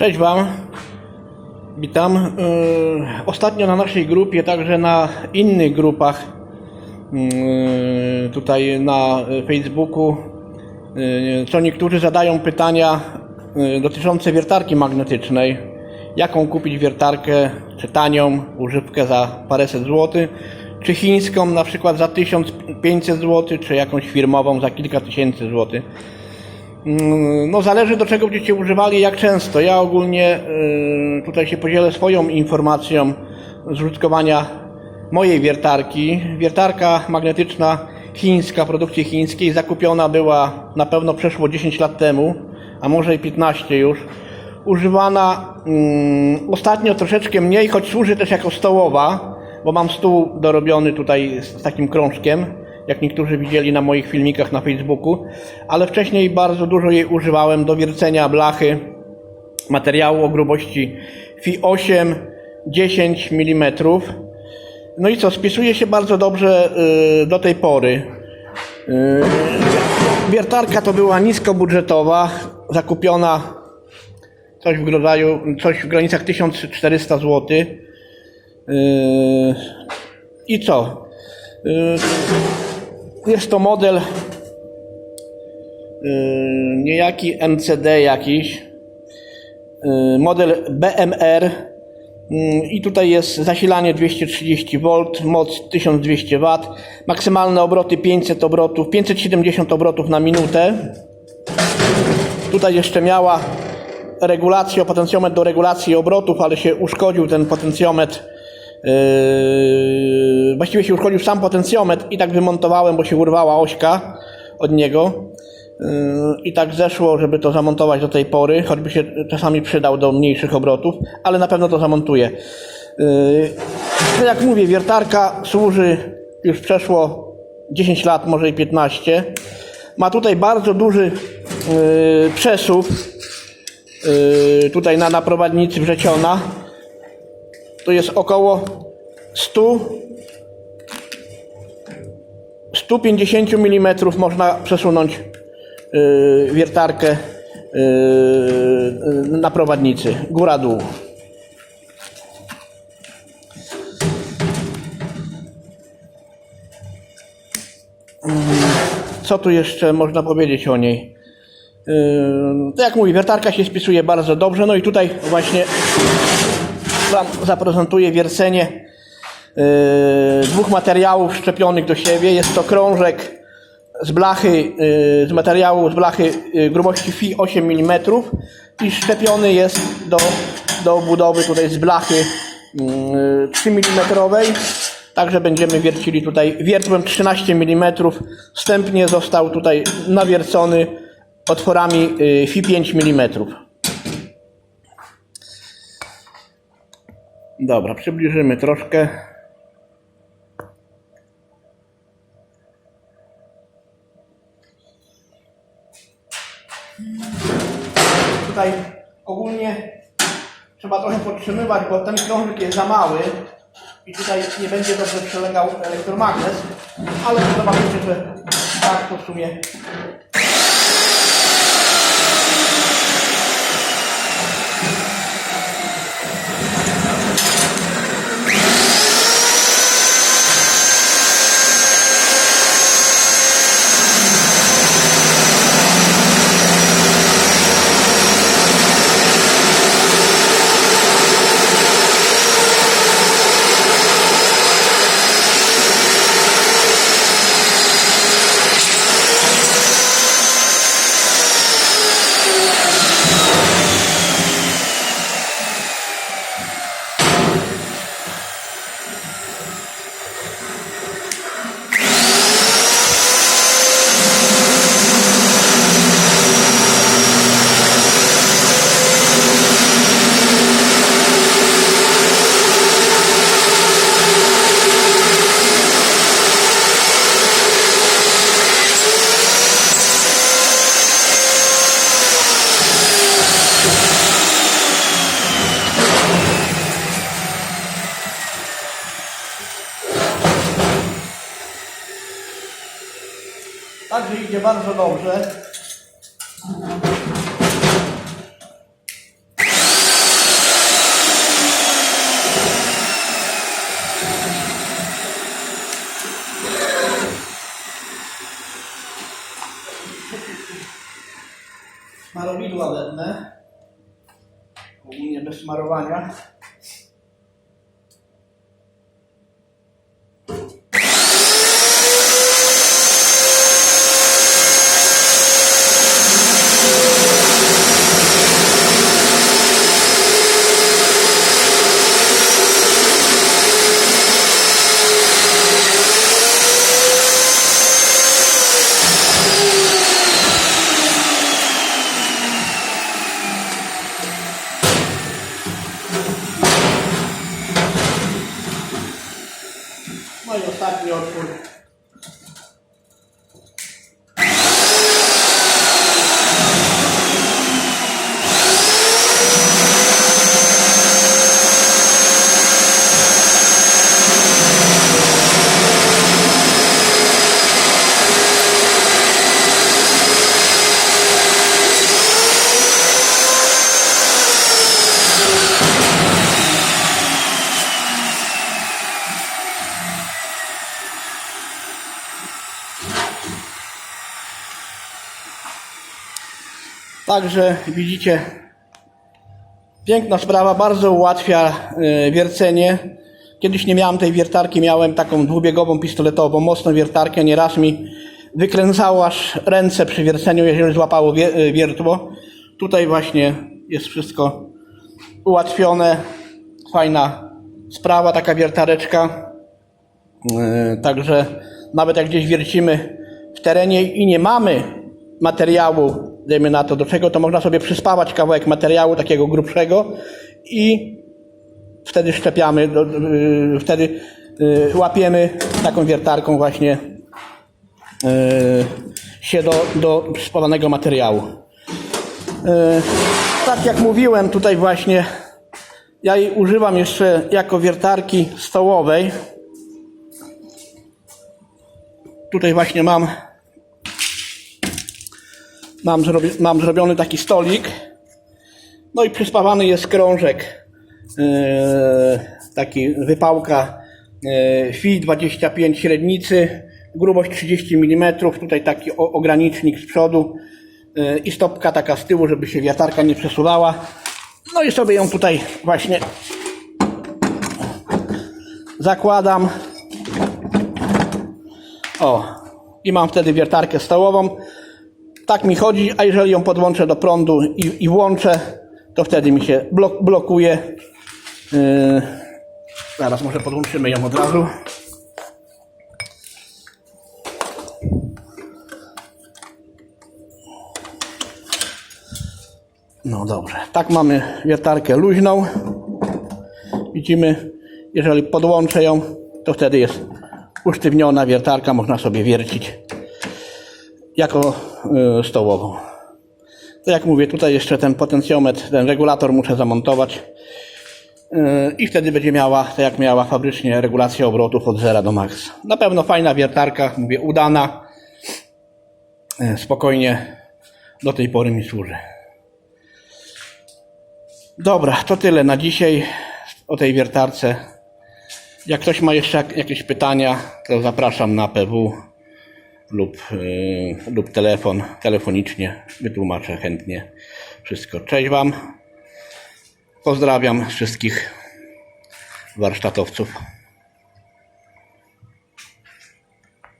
Cześć Wam. Witam. Yy, Ostatnio na naszej grupie, także na innych grupach yy, tutaj na Facebooku, yy, co niektórzy zadają pytania dotyczące wiertarki magnetycznej. Jaką kupić wiertarkę, czy tanią, używkę za paręset złotych, czy chińską na przykład za 1500 zł, czy jakąś firmową za kilka tysięcy złotych. Mm, No zależy do czego będziecie używali, jak często. Ja ogólnie y, tutaj się podzielę swoją informacją z użytkowania mojej wiertarki. Wiertarka magnetyczna chińska, produkcji chińskiej, zakupiona była na pewno przeszło 10 lat temu, a może i 15 już. Używana mm, ostatnio troszeczkę mniej, choć służy też jako stołowa, bo mam stół dorobiony tutaj z, z takim krążkiem jak niektórzy widzieli na moich filmikach na Facebooku, ale wcześniej bardzo dużo jej używałem do wiercenia blachy materiału o grubości Fi8 10 mm. No i co, spisuje się bardzo dobrze y, do tej pory. Y, wiertarka to była niskobudżetowa, zakupiona coś w rodzaju, coś w granicach 1400 zł. Y, I co? Jest to model yy, niejaki MCD jakiś, yy, model BMR yy, i tutaj jest zasilanie 230 V, moc 1200 W, maksymalne obroty 500 obrotów, 570 obrotów na minutę. Tutaj jeszcze miała regulację, potencjometr do regulacji obrotów, ale się uszkodził ten potencjometr Yy, właściwie się uszkodził sam potencjometr i tak wymontowałem, bo się urwała ośka od niego. Yy, I tak zeszło, żeby to zamontować do tej pory, choćby się czasami przydał do mniejszych obrotów, ale na pewno to zamontuję. Yy, jak mówię, wiertarka służy już przeszło 10 lat, może i 15. Ma tutaj bardzo duży yy, przesuw, yy, tutaj na, na prowadnicy wrzeciona to jest około 100 150 mm można przesunąć yy, wiertarkę yy, na prowadnicy, góra dół. Mm, Co tu jeszcze można powiedzieć o niej? Yy, To jak mówię, wiertarka się spisuje bardzo dobrze, no i tutaj właśnie Wam zaprezentuję wiercenie yy, dwóch materiałów szczepionych do siebie. Jest to krążek z blachy, yy, z materiału z blachy yy, grubości Fi 8 mm i szczepiony jest do, do budowy tutaj z blachy yy, 3 mm. Także będziemy wiercili tutaj wiertłem 13 mm. Wstępnie został tutaj nawiercony otworami Fi 5 mm. Dobra, przybliżymy troszkę. Tutaj ogólnie trzeba trochę podtrzymywać, bo ten krążek jest za mały i tutaj nie będzie dobrze przelegał elektromagnes, ale zobaczycie, że tak to w sumie Także idzie bardzo dobrze. Smarowidła wetne, ogólnie bez smarowania. No i ostatni otwór. Także widzicie, piękna sprawa, bardzo ułatwia e, wiercenie. Kiedyś nie miałem tej wiertarki, miałem taką dwubiegową pistoletową, mocną wiertarkę, nieraz mi wykręcało aż ręce przy wierceniu, jeżeli złapało e, wiertło. Tutaj właśnie jest wszystko ułatwione, fajna sprawa, taka wiertareczka. E, Także nawet jak gdzieś wiercimy w terenie i nie mamy materiału, dajmy na to do czego, to można sobie przyspawać kawałek materiału takiego grubszego i wtedy szczepiamy, y, wtedy y, łapiemy taką wiertarką właśnie y, się do, do przyspawanego materiału. Tak jak mówiłem tutaj właśnie, ja jej używam jeszcze jako wiertarki stołowej. Tutaj właśnie mam mam, zrobi, mam zrobiony taki stolik. No i przyspawany jest krążek. Yy, taki wypałka yy, FI 25 średnicy, grubość 30 mm. Tutaj taki o, ogranicznik z przodu yy, i stopka taka z tyłu, żeby się wiatarka nie przesuwała. No i sobie ją tutaj właśnie zakładam. O, i mam wtedy wiertarkę stołową. Tak mi chodzi, a jeżeli ją podłączę do prądu i, i włączę, to wtedy mi się blok, blokuje. Yy, zaraz może podłączymy ją od razu. No dobrze, tak mamy wiertarkę luźną. Widzimy, jeżeli podłączę ją, to wtedy jest usztywniona wiertarka, można sobie wiercić jako y, stołową. To jak mówię, tutaj jeszcze ten potencjometr, ten regulator muszę zamontować y, i wtedy będzie miała, tak jak miała fabrycznie, regulację obrotów od 0 do max. Na pewno fajna wiertarka, mówię, udana. Y, Spokojnie do tej pory mi służy. Dobra, to tyle na dzisiaj o tej wiertarce. Jak ktoś ma jeszcze jak- jakieś pytania, to zapraszam na PW lub, yy, lub telefon, telefonicznie. Wytłumaczę chętnie wszystko. Cześć Wam. Pozdrawiam wszystkich warsztatowców.